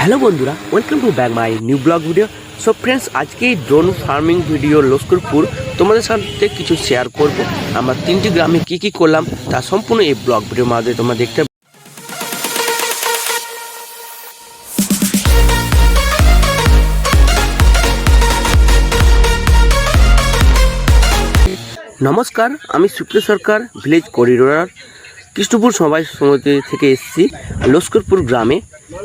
Hello বন্ধুরা welcome to back my new blog video so friends আজকে এই drone farming video Laskarpur তোমাদের সাথে কিছু শেয়ার করব। আমরা তিনটি গ্রামে কি কি করলাম, তা সম্পূর্ণ এই ব্লগ ভিডিওর মাধ্যমে তোমরা দেখতে নমস্কার, আমি সুপ্রিয় সরকার ভিলেজ করিডোরার কৃষ্ণপুর সবাই সমিতি থেকে এসেছি, লস্করপুর গ্রামে।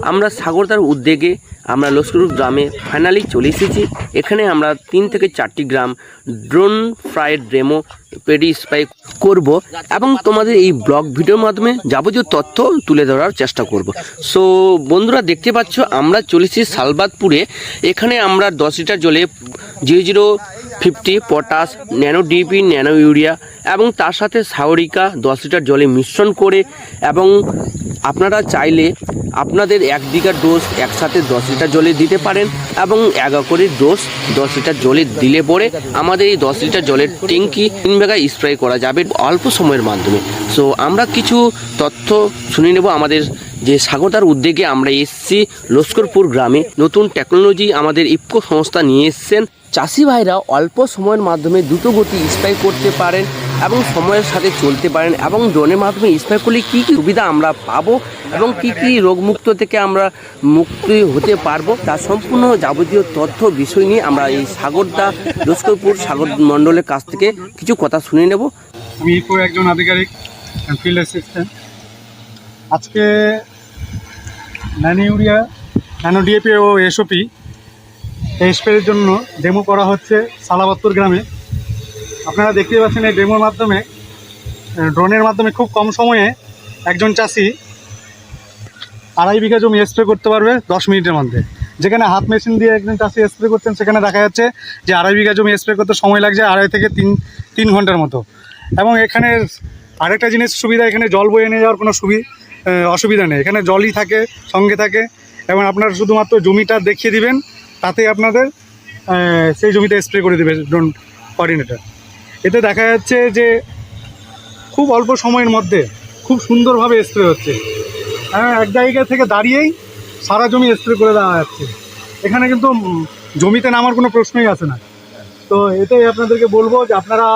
আমরা সাগরদার উদ্যোগে আমরা লস্করপুর গ্রামে ফাইনালি চলে এসেছি। এখানে আমরা তিন থেকে চারটি গ্রাম ড্রোন ফ্রাইড ডেমো পেডি স্পাই করব এবং তোমাদের এই ব্লগ ভিডিওর মাধ্যমে যাবতীয় তথ্য তুলে ধরার চেষ্টা করব। সো বন্ধুরা দেখতে পাচ্ছ, আমরা চলেছি সালবাদপুরে এখানে আমরা দশ লিটার জলে zero zero fifty, potash, nano DP, nano urea এবং তার সাথে সাওরিকা দশ লিটার জলে মিশ্রণ করে এবং আপনারা চাইলে আপনাদের এক বিঘা ডোজ একসাথে দশ লিটার জলে দিতে পারেন এবং এগারো করে ডোজ দশ লিটার জলে দিলে পরে আমাদের এই দশ লিটার জলের ট্যাঙ্কি তিন বিঘা স্প্রে করা যাবে অল্প সময়ের মাধ্যমে। সো আমরা কিছু তথ্য শুনে নেব আমাদের যে সাগরদার উদ্যোগে আমরা এসেছি লস্করপুর গ্রামে। নতুন টেকনোলজি আমাদের ইফকো সংস্থা নিয়ে এসছেন। চাষি ভাইরা অল্প সময়ের মাধ্যমে দ্রুত গতি স্প্রে করতে পারেন এবং সময়ের সাথে চলতে পারেন এবং ড্রোনের মাধ্যমে স্প্রে করলে কী কী সুবিধা আমরা পাবো এবং কী কী রোগমুক্ত থেকে আমরা মুক্তি হতে পারব তার সম্পূর্ণ যাবতীয় তথ্য, বিষয় নিয়ে আমরা এই সাগরদা লস্করপুর সাগর মণ্ডলের কাছ থেকে কিছু কথা শুনে নেব। আমি একজন আধিকারিক ফিল্ড অ্যাসিস্ট্যান্ট আজকে ন্যানো ইউরিয়া ন্যানো ডিএপি ও এসওপি এই স্প্রের জন্য ডেমো করা হচ্ছে সালাবাত্তর গ্রামে। আপনারা দেখতে পাচ্ছেন এই ডেমোর মাধ্যমে ড্রোনের মাধ্যমে খুব কম সময়ে একজন চাষি আড়াই বিঘা জমি স্প্রে করতে পারবে দশ মিনিটের মধ্যে। যেখানে হাত মেশিন দিয়ে একজন চাষি স্প্রে করতেন সেখানে দেখা যাচ্ছে যে আড়াই বিঘা জমি স্প্রে করতে সময় লাগছে আড়াই থেকে তিন তিন ঘণ্টার মতো। এবং এখানে আরেকটা জিনিস সুবিধা এখানে জল বয়ে নিয়ে যাওয়ার কোনো সুবি আহ, অসুবিধা নেই। এখানে জলই থাকে, সঙ্গে থাকে। এবং আপনারা শুধুমাত্র জমিটা দেখিয়ে দিবেন তাতে আপনাদের সেই জমিতে স্প্রে করে দেবে ড্রোন কোঅর্ডিনেটর এতে দেখা যাচ্ছে যে, খুব অল্প সময়ের মধ্যে খুব সুন্দরভাবে স্প্রে হচ্ছে। হ্যাঁ এক জায়গা থেকে দাঁড়িয়েই সারা জমি স্প্রে করে দেওয়া যাচ্ছে। এখানে কিন্তু জমিতে নামার কোনো প্রশ্নই আসে না। তো এটাই আপনাদেরকে বলব যে আপনারা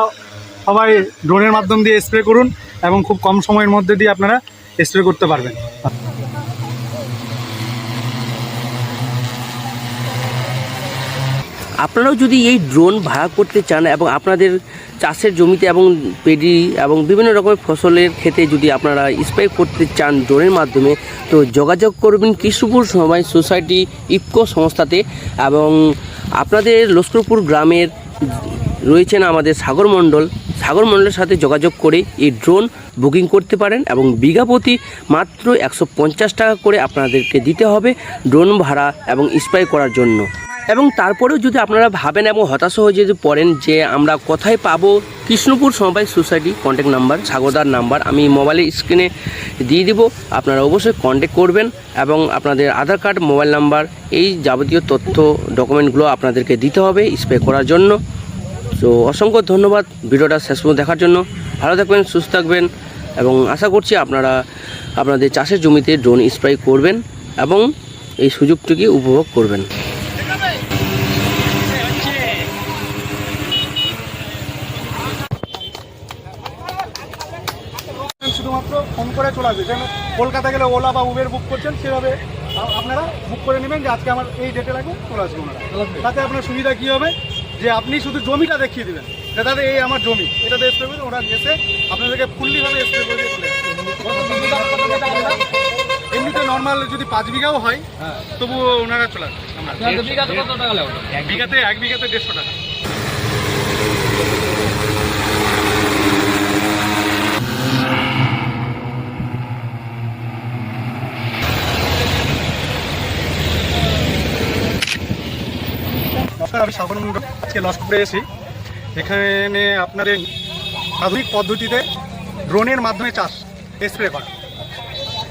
সবাই ড্রোনের মাধ্যম দিয়ে স্প্রে করুন এবং খুব কম সময়ের মধ্যে দিয়ে আপনারা স্প্রে করতে পারবেন। আপনারাও যদি এই ড্রোন ভাড়া করতে চান এবং আপনাদের চাষের জমিতে এবং পেডি এবং বিভিন্ন রকমের ফসলের ক্ষেতে যদি আপনারা স্প্রে করতে চান ড্রোনের মাধ্যমে, তো যোগাযোগ করবেন কৃষ্ণপুর সমবায় সোসাইটি ইফকো সংস্থাতে এবং আপনাদের লস্করপুর গ্রামের রয়েছেন আমাদের সাগর মণ্ডল। সাগর মণ্ডলের সাথে যোগাযোগ করে এই ড্রোন বুকিং করতে পারেন এবং বিঘা প্রতি মাত্র একশো পঞ্চাশ টাকা করে আপনাদেরকে দিতে হবে ড্রোন ভাড়া এবং স্প্রে করার জন্য। এবং তারপরেও যদি আপনারা ভাবেন এবং হতাশ হয়ে যদি পড়েন যে আমরা কোথায় পাবো, কৃষ্ণপুর সমবায় সোসাইটি কন্ট্যাক্ট নাম্বার সাগরদার নাম্বার আমি মোবাইলের স্ক্রিনে দিয়ে দিব। আপনারা অবশ্যই কন্ট্যাক্ট করবেন এবং আপনাদের আধার কার্ড মোবাইল নাম্বার এই যাবতীয় তথ্য ডকুমেন্টগুলো আপনাদেরকে দিতে হবে স্প্রে করার জন্য। তো অসংখ্য ধন্যবাদ ভিডিওটা শেষ পর্যন্ত দেখার জন্য। ভালো থাকবেন সুস্থ থাকবেন এবং আশা করছি আপনারা আপনাদের চাষের জমিতে ড্রোন স্প্রে করবেন এবং এই সুযোগটিকে উপভোগ করবেন। শুধুমাত্র ফোন করে চলে আসবে। যেন কলকাতা গেলে ওলা বা উবের বুক করছেন সেভাবে আপনারা বুক করে নেবেন যে আজকে আমার এই ডেটে লাগবে চলে আসবে ওনারা। তাতে আপনার সুবিধা কী হবে? যে আপনি শুধু জমিটা দেখিয়ে দেবেন। যে দাদা এই আমার জমি। এটাতে স্প্রে করে ওরা এসে আপনাদেরকে ফুললিভাবে স্প্রে করে দিয়ে চলে এমনিতে নর্মাল যদি পাঁচ বিঘাও হয় তবুও ওনারা চলে আসবে। বিঘাতে এক বিঘাতে দেড়শো টাকা। নমস্কার, আমি মন্ডল আজকে লস্কপুরে এসেছি। এখানে আপনাদের আধুনিক পদ্ধতিতে ড্রোনের মাধ্যমে চাষ স্প্রে করা।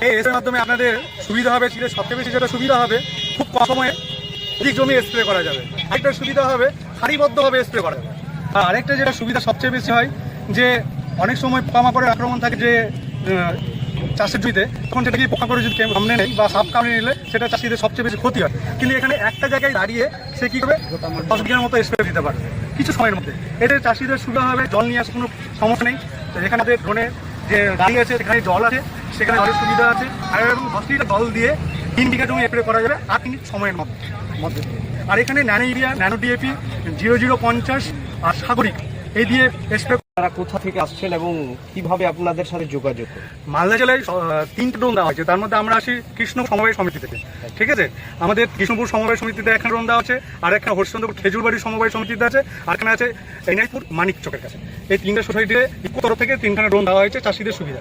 এই স্প্রের মাধ্যমে আপনাদের সুবিধা হবে সেটা সবচেয়ে বেশি যেটা সুবিধা হবে, খুব কম সময়ে অধিক জমি স্প্রে করা যাবে। আরেকটা সুবিধা হবে, সারিবদ্ধভাবে স্প্রে করা যাবে। আর আরেকটা যেটা সুবিধা সবচেয়ে বেশি হয়, যে অনেক সময় পোকামাকড়ের আক্রমণ থাকে যে চাষের জমিতে, তখন সেটা কি পোকা করে যদি সামনে নেই বা সাপ কামড়ে নিলে সেটা চাষিদের সবচেয়ে বেশি ক্ষতি হয়। কিন্তু এখানে একটা জায়গায় দাঁড়িয়ে সে কি করবে? দশ বিঘার মতো স্প্রে দিতে পারবে। কিছু সময়ের মধ্যে। এতে চাষিদের সুবিধা হবে, জল নিয়ে আসার কোনো সমস্যা নেই। এখানে ড্রোনে যে দাঁড়িয়ে আছে, সেখানে জল আছে, সেখানে জলের সুবিধা আছে। আর এরকম দশ লিটার জল দিয়ে তিন বিঘা জমি স্প্রে করা যাবে আট মিনিট সময়ের মধ্যে। আর এখানে nano urea nano DAP zero zero পঞ্চাশ আর সাগরিক, এই দিয়ে স্প্রে তারা কোথা থেকে আসছেন এবং কীভাবে আপনাদের সাথে যোগাযোগ মালদা জেলায় তিনটে ড্রোন দেওয়া হয়েছে। তার মধ্যে আমরা আসি কৃষ্ণ সমবায় সমিতি থেকে ঠিক আছে? আমাদের কৃষ্ণপুর সমবায় সমিতিতে একটা ড্রোন দেওয়া আছে, আর একটা হরিশ্চন্দ্রপুর খেজুরবাড়ি সমবায় সমিতিতে আছে, আর এখানে আছে এনআইপুর মানিক চকের কাছে। এই তিনটে সোসাইটিতে তরফ থেকে তিনখানা ড্রোন দেওয়া হয়েছে, চাষিদের সুবিধা।